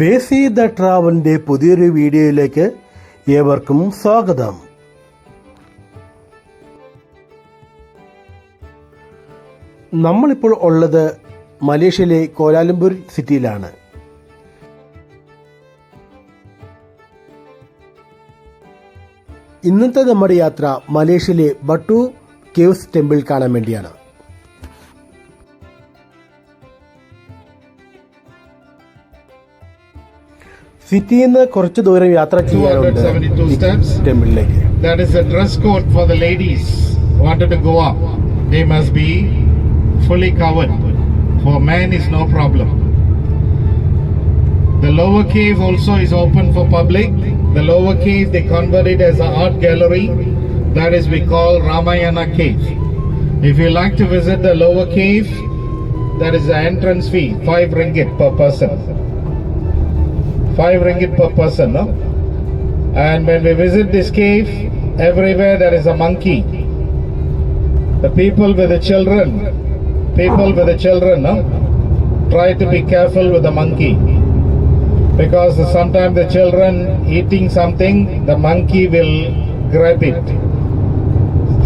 ബേസി the ട്രാവലിന്റെ പുതിയൊരു വീഡിയോയിലേക്ക് ഏവർക്കും സ്വാഗതം. നമ്മളിപ്പോൾ ഉള്ളത് മലേഷ്യയിലെ കോലാലംപൂർ സിറ്റിയിലാണ്. ഇന്നത്തെ നമ്മുടെ യാത്ര മലേഷ്യയിലെ ബട്ടു കേവ്സ് ടെമ്പിൾ കാണാൻ വേണ്ടിയാണ്. സിറ്റിയിൽ നിന്ന് കുറച്ച് ദൂരം യാത്ര ചെയ്യാനുണ്ട് 272 ഈ steps. ടെമ്പിളിലേക്ക് That is a dress code for the ladies wanted to go up. They must be fully covered. For men is no problem. The lower cave also is open for public. The lower cave they converted as an art gallery. That is we call Ramayana cave. If you like to visit the lower cave, that is the entrance fee, five ringgit per person. Five ringgit per person, no? And when we visit this cave, everywhere there is a monkey. The people with the children, people with the children, no? try to be careful with the monkey. Because sometimes the children eating something, the monkey will grab it.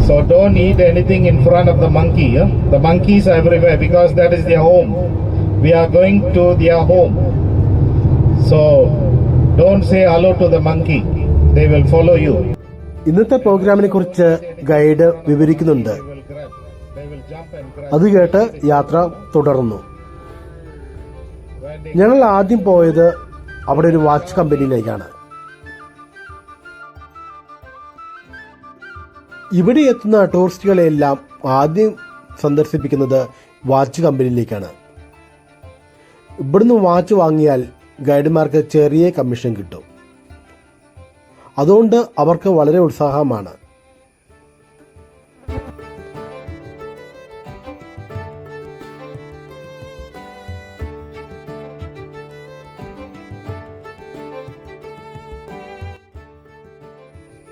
So don't eat anything in front of the monkey. yeah? The monkeys are everywhere because that is their home. We are going to their home. ഇന്നത്തെ പ്രോഗ്രാമിനെ കുറിച്ച് guide വിവരിക്കുന്നുണ്ട്. അത് കേട്ട് യാത്ര തുടർന്നു. ഞങ്ങൾ ആദ്യം പോയത് അവിടെ ഒരു വാച്ച് കമ്പനിയിലേക്കാണ്. ഇവിടെ എത്തുന്ന ടൂറിസ്റ്റുകളെല്ലാം ആദ്യം സന്ദർശിപ്പിക്കുന്നത് വാച്ച് കമ്പനിയിലേക്കാണ്. ഇവിടുന്ന് വാച്ച് വാങ്ങിയാൽ ഗൈഡുമാർക്ക് ചെറിയ കമ്മീഷൻ കിട്ടും. അതുകൊണ്ട് അവർക്ക് വളരെ ഉത്സാഹമാണ്.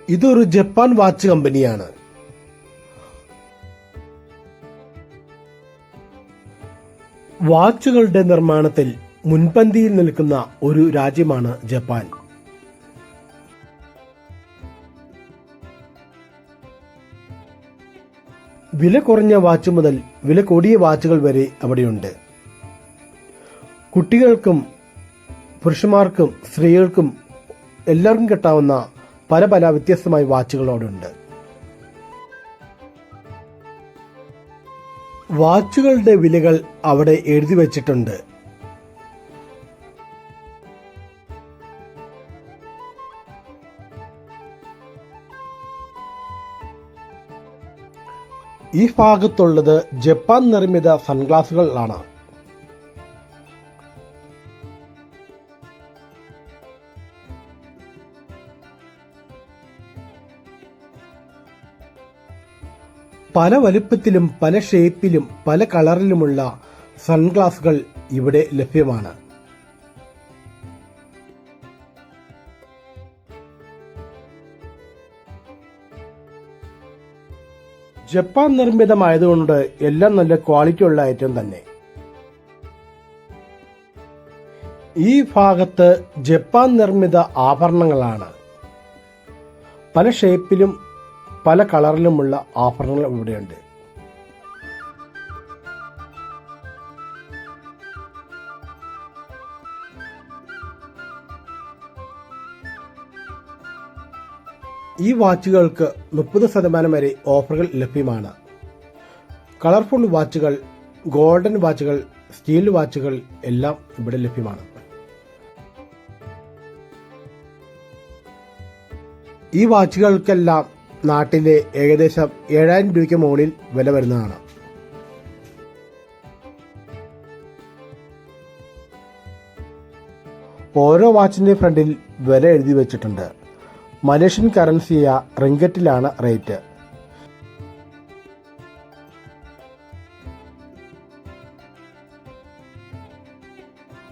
ഇതൊരു ജപ്പാൻ വാച്ച് കമ്പനിയാണ്. വാച്ചുകളുടെ നിർമ്മാണത്തിൽ മുൻപന്തിയിൽ നിൽക്കുന്ന ഒരു രാജ്യമാണ് ജപ്പാൻ. വില കുറഞ്ഞ വാച്ച് മുതൽ വില കൂടിയ വാച്ചുകൾ വരെ അവിടെയുണ്ട്. കുട്ടികൾക്കും പുരുഷന്മാർക്കും സ്ത്രീകൾക്കും എല്ലാവർക്കും കിട്ടാവുന്ന പല പല വ്യത്യസ്തമായ വാച്ചുകൾ അവിടെ ഉണ്ട് വാച്ചുകളുടെ വിലകൾ അവിടെ എഴുതി വച്ചിട്ടുണ്ട്. ഈ ഭാഗത്തുള്ളത് ജപ്പാൻ നിർമ്മിത സൺഗ്ലാസുകളാണ് പല വലുപ്പത്തിലും പല ഷേപ്പിലും പല കളറിലുമുള്ള സൺഗ്ലാസുകൾ ഇവിടെ ലഭ്യമാണ്. ജപ്പാൻ നിർമ്മിതമായതുകൊണ്ട് എല്ലാം നല്ല ക്വാളിറ്റി ഉള്ള ഐറ്റം തന്നെ. ഈ ഭാഗത്ത് ജപ്പാൻ നിർമ്മിത ആഭരണങ്ങളാണ്. പല ഷേപ്പിലും പല കളറിലുമുള്ള ആഭരണങ്ങൾ ഇവിടെയുണ്ട്. ഈ വാച്ചുകൾക്ക് മുപ്പത് ശതമാനം വരെ ഓഫറുകൾ ലഭ്യമാണ്. കളർഫുൾ വാച്ചുകൾ ഗോൾഡൻ വാച്ചുകൾ സ്റ്റീൽ വാച്ചുകൾ എല്ലാം ഇവിടെ ലഭ്യമാണ്. ഈ വാച്ചുകൾക്കെല്ലാം നാട്ടിലെ ഏകദേശം ഏഴായിരം രൂപയ്ക്ക് മുകളിൽ വില വരുന്നതാണ്. ഓരോ വാച്ചിന്റെ ഫ്രണ്ടിൽ വില എഴുതി വെച്ചിട്ടുണ്ട്. മലേഷ്യൻ കറൻസിയ റിങ്കറ്റിലാണ് റേറ്റ്.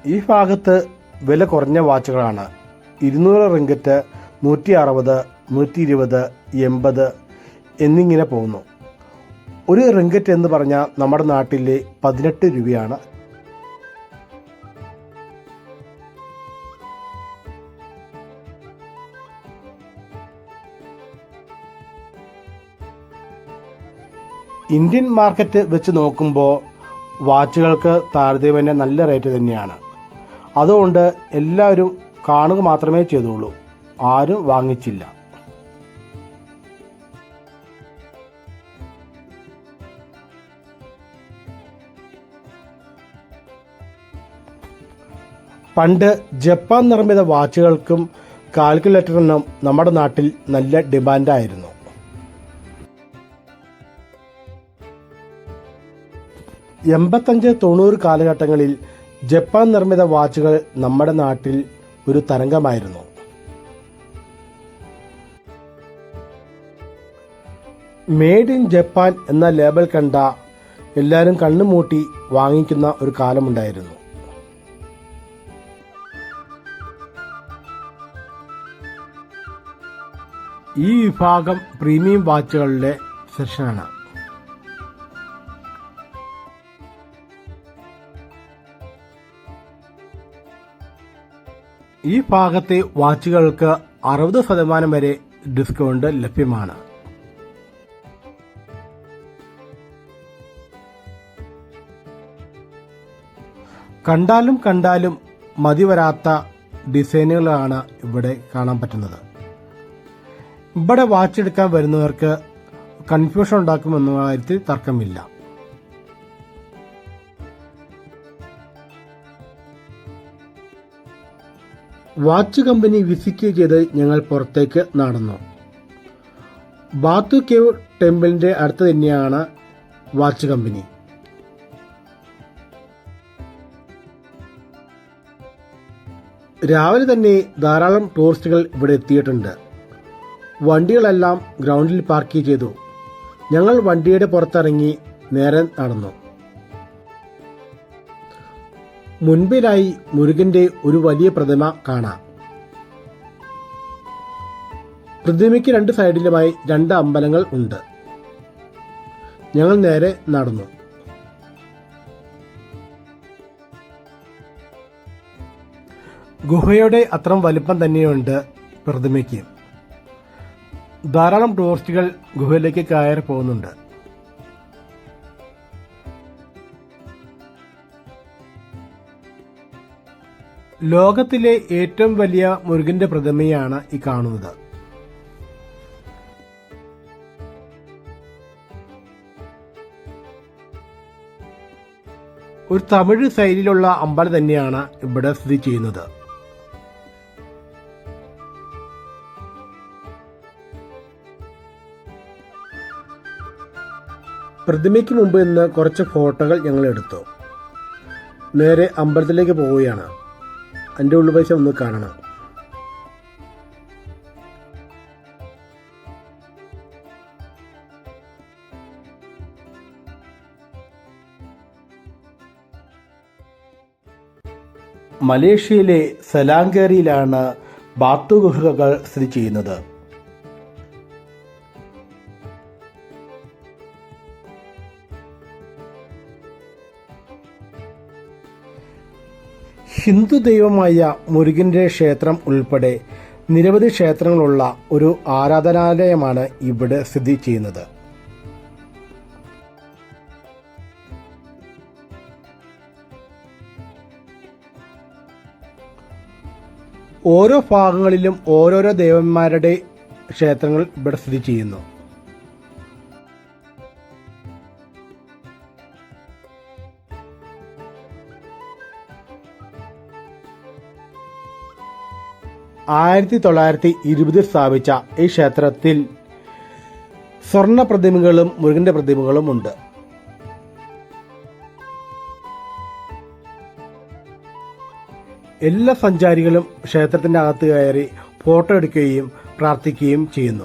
ഈ ഭാഗത്ത് വില കുറഞ്ഞ വാച്ചുകളാണ്. ഇരുന്നൂറ് റിങ്കറ്റ് നൂറ്റി അറുപത് നൂറ്റി ഇരുപത് എൺപത് എന്നിങ്ങനെ പോകുന്നു. ഒരു റിങ്കറ്റ് എന്ന് പറഞ്ഞാൽ നമ്മുടെ നാട്ടിലെ പതിനെട്ട് രൂപയാണ് ഇന്ത്യൻ മാർക്കറ്റ് വെച്ച് നോക്കുമ്പോൾ വാച്ചുകൾക്ക് താരതമ്യേന നല്ല റേറ്റ് തന്നെയാണ്. അതുകൊണ്ട് എല്ലാവരും കാണുക മാത്രമേ ചെയ്തുള്ളൂ. ആരും വാങ്ങിച്ചില്ല. പണ്ട് ജപ്പാൻ നിർമ്മിത വാച്ചുകൾക്കും കാൽക്കുലേറ്ററിനും നമ്മുടെ നാട്ടിൽ നല്ല ഡിമാൻഡായിരുന്നു എൺപത്തഞ്ച് തൊണ്ണൂറ് കാലഘട്ടങ്ങളിൽ ജപ്പാൻ നിർമ്മിത വാച്ചുകൾ നമ്മുടെ നാട്ടിൽ ഒരു തരംഗമായിരുന്നു. മെയ്ഡ് ഇൻ ജപ്പാൻ എന്ന ലേബൽ കണ്ട എല്ലാവരും കണ്ണുമൂട്ടി വാങ്ങിക്കുന്ന ഒരു കാലമുണ്ടായിരുന്നു. ഈ വിഭാഗം പ്രീമിയം വാച്ചുകളുടെ സെഷനാണ് ഈ ഭാഗത്തെ വാച്ചുകൾക്ക് അറുപത് ശതമാനം വരെ ഡിസ്കൗണ്ട് ലഭ്യമാണ്. കണ്ടാലും കണ്ടാലും മതി വരാത്ത ഡിസൈനുകളാണ് ഇവിടെ കാണാൻ പറ്റുന്നത്. ഇവിടെ വാച്ച് എടുക്കാൻ വരുന്നവർക്ക് കൺഫ്യൂഷൻ ഉണ്ടാക്കുമെന്ന കാര്യത്തിൽ തർക്കമില്ല. വാച്ച് കമ്പനി വിസിറ്റ് ചെയ്ത് ഞങ്ങൾ പുറത്തേക്ക് നടന്നു. ബാത്തു കേവ് ടെമ്പിളിന്റെ അടുത്ത് തന്നെയാണ് വാച്ച് കമ്പനി. രാവിലെ തന്നെ ധാരാളം ടൂറിസ്റ്റുകൾ ഇവിടെ എത്തിയിട്ടുണ്ട്. വണ്ടികളെല്ലാം ഗ്രൗണ്ടിൽ പാർക്ക് ചെയ്തു. ഞങ്ങൾ വണ്ടിയുടെ പുറത്തിറങ്ങി നേരെ നടന്നു. മുൻപിലായി മുരുകന്റെ ഒരു വലിയ പ്രതിമ കാണാം. പ്രതിമയ്ക്ക് രണ്ട് സൈഡിലുമായി രണ്ട് അമ്പലങ്ങൾ ഉണ്ട്. ഞങ്ങൾ നേരെ നടന്നു. ഗുഹയുടെ അത്രം വലിപ്പം തന്നെയുണ്ട് പ്രതിമയ്ക്ക്. ധാരാളം ടൂറിസ്റ്റുകൾ ഗുഹയിലേക്ക് കയറി പോകുന്നുണ്ട്. ലോകത്തിലെ ഏറ്റവും വലിയ മുരുകന്റെ പ്രതിമയാണ് ഈ കാണുന്നത്. ഒരു തമിഴ് ശൈലിയിലുള്ള അമ്പലം തന്നെയാണ് ഇവിടെ സ്ഥിതി ചെയ്യുന്നത്. പ്രതിമയ്ക്ക് മുമ്പ് ഇന്ന് കുറച്ച് ഫോട്ടോകൾ ഞങ്ങൾ എടുത്തു. നേരെ അമ്പലത്തിലേക്ക് പോവുകയാണ്. എന്റെ ഉള്ളുപൈസ ഒന്ന് കാണണം. മലേഷ്യയിലെ സലാങ്കേറിയിലാണ് ബാത്തു ഗുഹകൾ സ്ഥിതി ചെയ്യുന്നത്. ഹിന്ദു ദൈവമായ മുരുകന്റെ ക്ഷേത്രം ഉൾപ്പെടെ നിരവധി ക്ഷേത്രങ്ങളുള്ള ഒരു ആരാധനാലയമാണ് ഇവിടെ സ്ഥിതി ചെയ്യുന്നത്. ഓരോ ഭാഗങ്ങളിലും ഓരോരോ ദേവന്മാരുടെ ക്ഷേത്രങ്ങൾ ഇവിടെ സ്ഥിതി ചെയ്യുന്നു. ആയിരത്തി തൊള്ളായിരത്തി ഇരുപതിൽ സ്ഥാപിച്ച ഈ ക്ഷേത്രത്തിൽ സ്വർണ പ്രതിമകളും മുരുകന്റെ പ്രതിമകളും ഉണ്ട്. എല്ലാ സഞ്ചാരികളും ക്ഷേത്രത്തിന്റെ അകത്ത് കയറി ഫോട്ടോ എടുക്കുകയും പ്രാർത്ഥിക്കുകയും ചെയ്യുന്നു.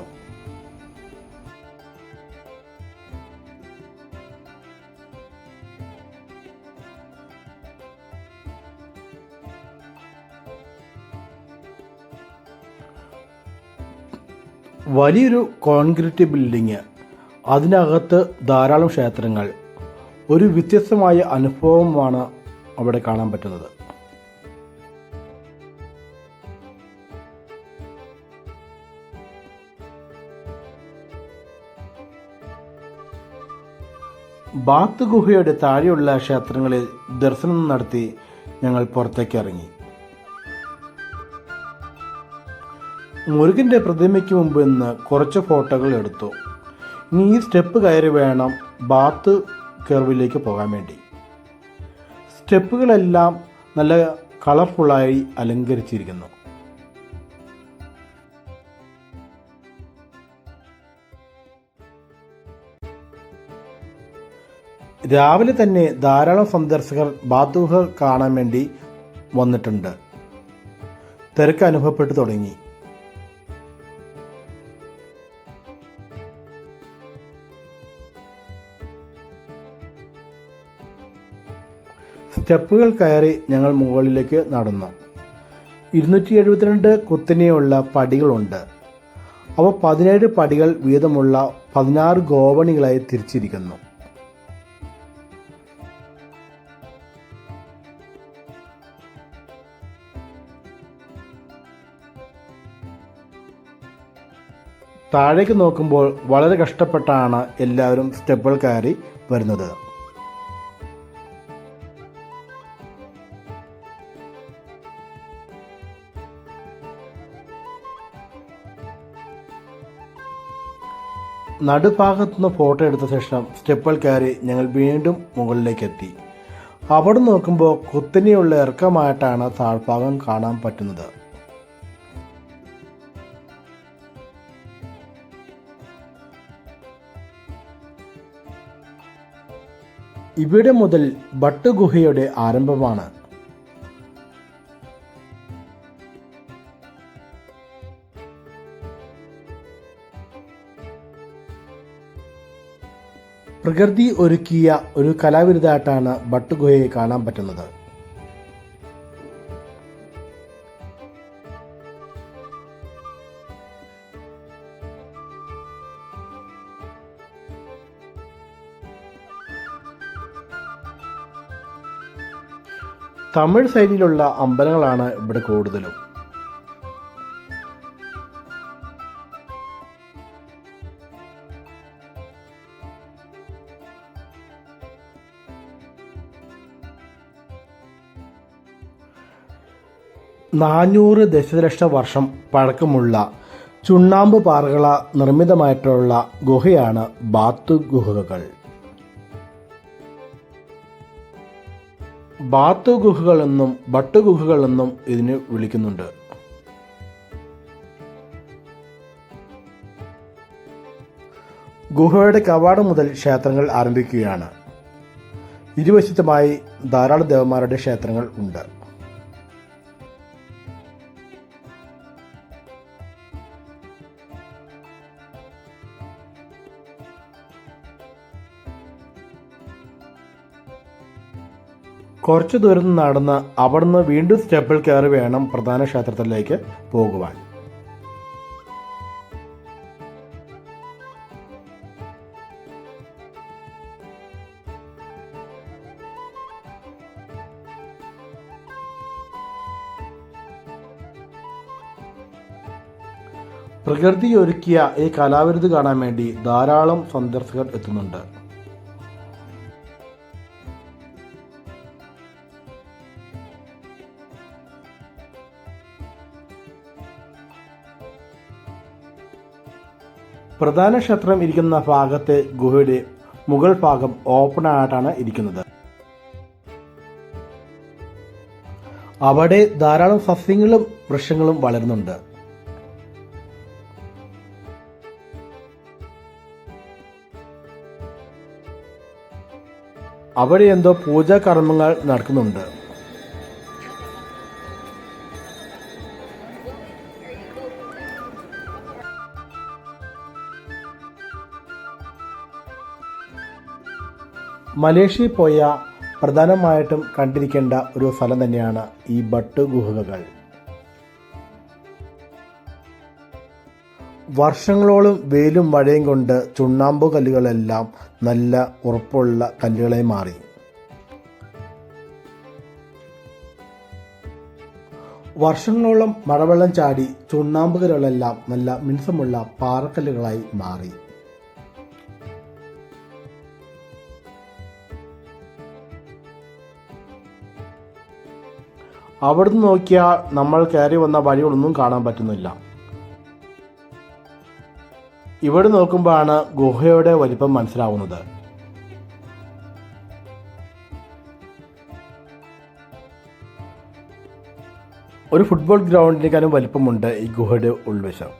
വലിയൊരു കോൺക്രീറ്റ് ബിൽഡിങ് അതിനകത്ത് ധാരാളം ക്ഷേത്രങ്ങൾ. ഒരു വ്യത്യസ്തമായ അനുഭവമാണ് അവിടെ കാണാൻ പറ്റുന്നത്. ബാത്ത് ഗുഹയുടെ താഴെയുള്ള ക്ഷേത്രങ്ങളിൽ ദർശനം നടത്തി ഞങ്ങൾ പുറത്തേക്ക് ഇറങ്ങി. മുരുകന്റെ പ്രതിമയ്ക്ക് മുമ്പ് നിന്ന് കുറച്ച് ഫോട്ടോകൾ എടുത്തു. ഇനി ഈ സ്റ്റെപ്പ് കയറി വേണം ബാത്ത് കെർവിലേക്ക് പോകാൻ വേണ്ടി. സ്റ്റെപ്പുകളെല്ലാം നല്ല കളർഫുള്ളായി അലങ്കരിച്ചിരിക്കുന്നു. രാവിലെ തന്നെ ധാരാളം സന്ദർശകർ ബാത്തുഹ കാണാൻ വേണ്ടി വന്നിട്ടുണ്ട്. തിരക്ക് അനുഭവപ്പെട്ടു തുടങ്ങി. സ്റ്റെപ്പുകൾ കയറി ഞങ്ങൾ മുകളിലേക്ക് നടന്നു. ഇരുന്നൂറ്റി എഴുപത്തിരണ്ട് കുത്തനെയുള്ള പടികളുണ്ട്. അവ പതിനേഴ് പടികൾ വീതമുള്ള പതിനാറ് ഗോവണികളായി തിരിച്ചിരിക്കുന്നു. താഴേക്ക് നോക്കുമ്പോൾ വളരെ കഷ്ടപ്പെട്ടാണ് എല്ലാവരും സ്റ്റെപ്പുകൾ കയറി വരുന്നത്. നടുഭാഗത്തുനിന്ന് ഫോട്ടോ എടുത്ത ശേഷം സ്റ്റെപ്പൽ കയറി ഞങ്ങൾ വീണ്ടും മുകളിലേക്ക് എത്തി അവിടെ നോക്കുമ്പോൾ കുത്തനെയുള്ള ഇറക്കമായിട്ടാണ് താഴ്ഭാഗം കാണാൻ പറ്റുന്നത്. ഇവിടെ മുതൽ ഭട്ടുഗുഹയുടെ ആരംഭമാണ്. പ്രകൃതി ഒരുക്കിയ ഒരു കലാവിരുതായിട്ടാണ് ഭട്ടുഗുഹയെ കാണാൻ പറ്റുന്നത്. തമിഴ് ശൈലിയിലുള്ള അമ്പലങ്ങളാണ് ഇവിടെ കൂടുതലും. നാനൂറ് ദശലക്ഷ വർഷം പഴക്കമുള്ള ചുണ്ണാമ്പ് പാറകള നിർമ്മിതമായിട്ടുള്ള ഗുഹയാണ് ബാത്തു ഗുഹകൾ. ബാത്തു ഗുഹകളെന്നും എന്നും ഗുഹകളെന്നും ഇതിന് വിളിക്കുന്നുണ്ട്. ഗുഹയുടെ കവാടം മുതൽ ക്ഷേത്രങ്ങൾ ആരംഭിക്കുകയാണ്. ഇരുവശത്തുമായി ധാരാളം ദേവന്മാരുടെ ക്ഷേത്രങ്ങൾ ഉണ്ട്. കുറച്ചു ദൂരം നടന്ന് അവിടുന്ന് വീണ്ടും സ്റ്റെപ്പിൽ കയറി വേണം പ്രധാന ക്ഷേത്രത്തിലേക്ക് പോകുവാൻ. പ്രകൃതി ഒരുക്കിയ ഈ കലാവിരുത് കാണാൻ വേണ്ടി ധാരാളം സന്ദർശകർ എത്തുന്നുണ്ട്. പ്രധാന ക്ഷേത്രം ഇരിക്കുന്ന ഭാഗത്തെ ഗുഹയുടെ മുകൾ ഭാഗം ഓപ്പൺ ആയിട്ടാണ് ഇരിക്കുന്നത്. അവിടെ ധാരാളം സസ്യങ്ങളും വൃക്ഷങ്ങളും വളരുന്നുണ്ട്. അവിടെ എന്തോ പൂജാ കർമ്മങ്ങൾ നടക്കുന്നുണ്ട്. മലേഷ്യയിൽ പോയ പ്രധാനമായിട്ടും കണ്ടിരിക്കേണ്ട ഒരു സ്ഥലം തന്നെയാണ് ഈ ബട്ട് ഗുഹകൾ. വർഷങ്ങളോളം വെയിലും മഴയും കൊണ്ട് ചുണ്ണാമ്പ് കല്ലുകളെല്ലാം നല്ല ഉറപ്പുള്ള കല്ലുകളായി മാറി. വർഷങ്ങളോളം മഴവെള്ളം ചാടി ചുണ്ണാമ്പ് കല്ലുകളെല്ലാം നല്ല മിനുസമുള്ള പാറക്കല്ലുകളായി മാറി. അവിടുന്ന് നോക്കിയാൽ നമ്മൾ കയറി വന്ന വഴികളൊന്നും കാണാൻ പറ്റുന്നില്ല. ഇവിടെ നോക്കുമ്പോഴാണ് ഗുഹയുടെ വലിപ്പം മനസ്സിലാവുന്നത്. ഒരു ഫുട്ബോൾ ഗ്രൗണ്ടിനേക്കാളും വലിപ്പമുണ്ട് ഈ ഗുഹയുടെ ഉൾവശം.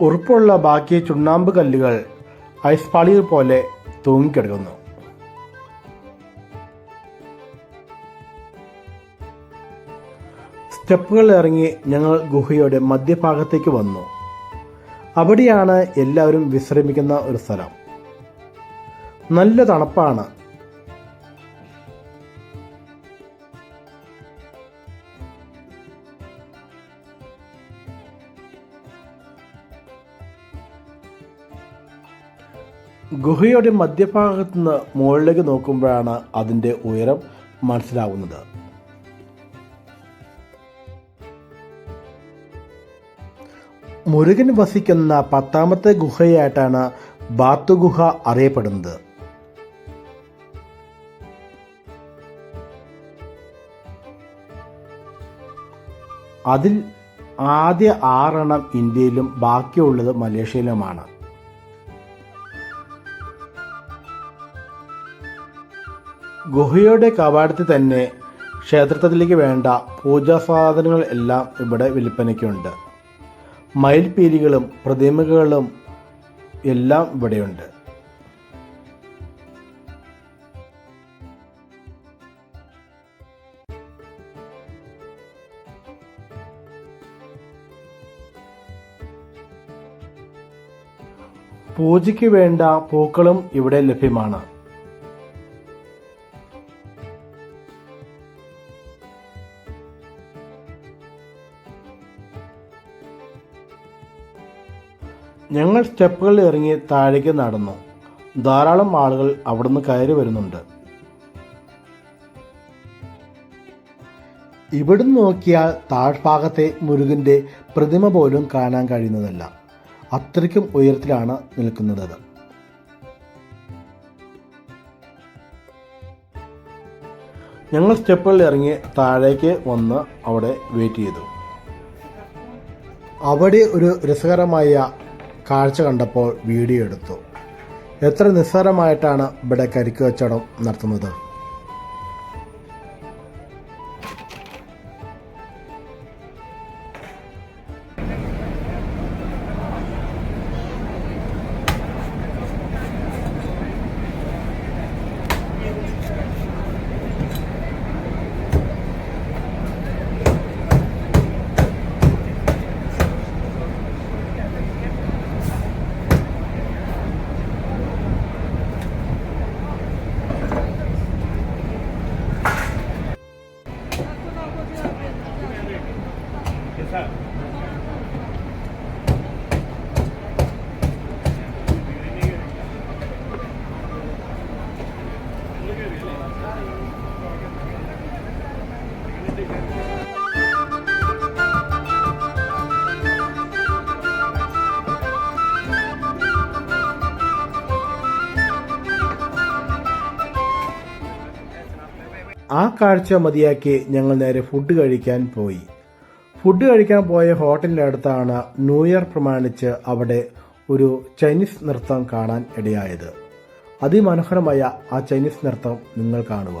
ഉറപ്പുള്ള ബാക്കി ചുണ്ണാമ്പ് കല്ലുകൾ ഐസ് പാളികൾ പോലെ തൂങ്ങിക്കിടക്കുന്നു. സ്റ്റെപ്പുകൾ ഇറങ്ങി ഞങ്ങൾ ഗുഹയുടെ മധ്യഭാഗത്തേക്ക് വന്നു. അവിടെയാണ് എല്ലാവരും വിശ്രമിക്കുന്ന ഒരു സ്ഥലം. നല്ല തണുപ്പാണ്. ഗുഹയുടെ മധ്യഭാഗത്ത് നിന്ന് മുകളിലേക്ക് നോക്കുമ്പോഴാണ് അതിന്റെ ഉയരം മനസ്സിലാവുന്നത്. മുരുകൻ വസിക്കുന്ന പത്താമത്തെ ഗുഹയായിട്ടാണ് ബാത്തുഗുഹ അറിയപ്പെടുന്നത്. അതിൽ ആദ്യ ആറെണ്ണം ഇന്ത്യയിലും ബാക്കിയുള്ളത് മലേഷ്യയിലുമാണ്. ഗുഹയുടെ കവാടത്തിൽ തന്നെ ക്ഷേത്രത്തിലേക്ക് വേണ്ട പൂജാ സാധനങ്ങൾ എല്ലാം ഇവിടെ വിൽപ്പനയ്ക്കുണ്ട് മയിൽപീലികളും പ്രതിമകളും എല്ലാം ഇവിടെയുണ്ട്. പൂജയ്ക്ക് വേണ്ട പൂക്കളും ഇവിടെ ലഭ്യമാണ്. ഞങ്ങൾ സ്റ്റെപ്പുകളിൽ ഇറങ്ങി താഴേക്ക് നടന്നു. ധാരാളം ആളുകൾ അവിടുന്ന് കയറി വരുന്നുണ്ട്. ഇവിടുന്ന് നോക്കിയാൽ താഴ്ഭാഗത്തെ മുരുകന്റെ പ്രതിമ പോലും കാണാൻ കഴിയുന്നതല്ല. അത്രയ്ക്കും ഉയരത്തിലാണ് നിൽക്കുന്നത്. ഞങ്ങൾ സ്റ്റെപ്പുകളിൽ ഇറങ്ങി താഴേക്ക് വന്ന് അവിടെ വെയിറ്റ് ചെയ്തു. അവിടെ ഒരു രസകരമായ കാഴ്ച കണ്ടപ്പോൾ വീഡിയോ എടുത്തു. എത്ര നിസ്സാരമായിട്ടാണ് ഇവിടെ കരിക്ക് നടത്തുന്നത്? കാഴ്ച മതിയാക്കി ഞങ്ങൾ നേരെ ഫുഡ് കഴിക്കാൻ പോയി ഫുഡ് കഴിക്കാൻ പോയ ഹോട്ടലിന്റെ അടുത്താണ് ന്യൂ ഇയർ പ്രമാണിച്ച് അവിടെ ഒരു ചൈനീസ് നൃത്തം കാണാൻ ഇടയായത് അതിമനോഹരമായ ആ ചൈനീസ് നൃത്തം നിങ്ങൾ കാണുക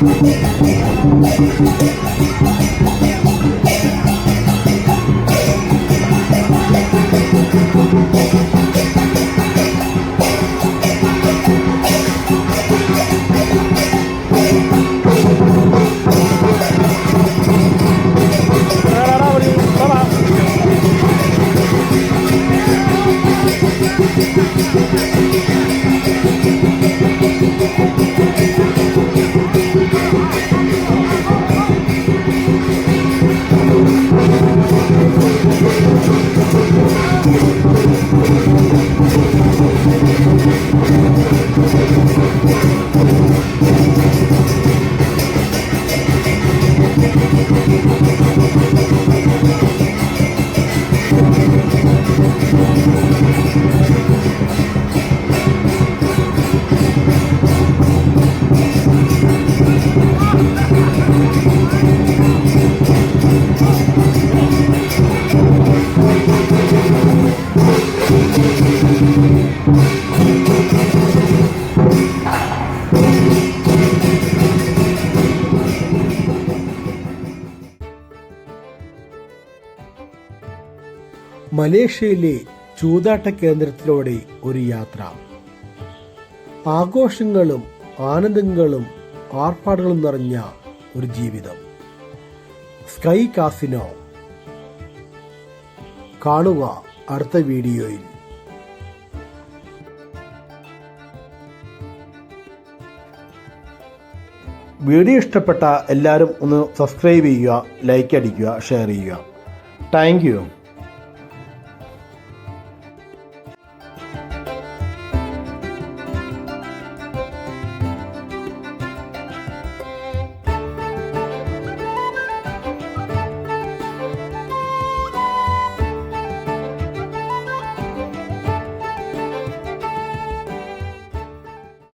Thank you. മലേഷ്യയിലെ ചൂതാട്ട കേന്ദ്രത്തിലൂടെ ഒരു യാത്ര. ആഘോഷങ്ങളും ആനന്ദങ്ങളും ആർപ്പാടുകളും നിറഞ്ഞ ഒരു ജീവിതം. Sky casino. കാണുക അടുത്ത വീഡിയോയിൽ. വീഡിയോ ഇഷ്ടപ്പെട്ട എല്ലാവരും ഒന്ന് സബ്സ്ക്രൈബ് ചെയ്യുക ലൈക്ക് അടിക്കുക ഷെയർ ചെയ്യുക. Thank you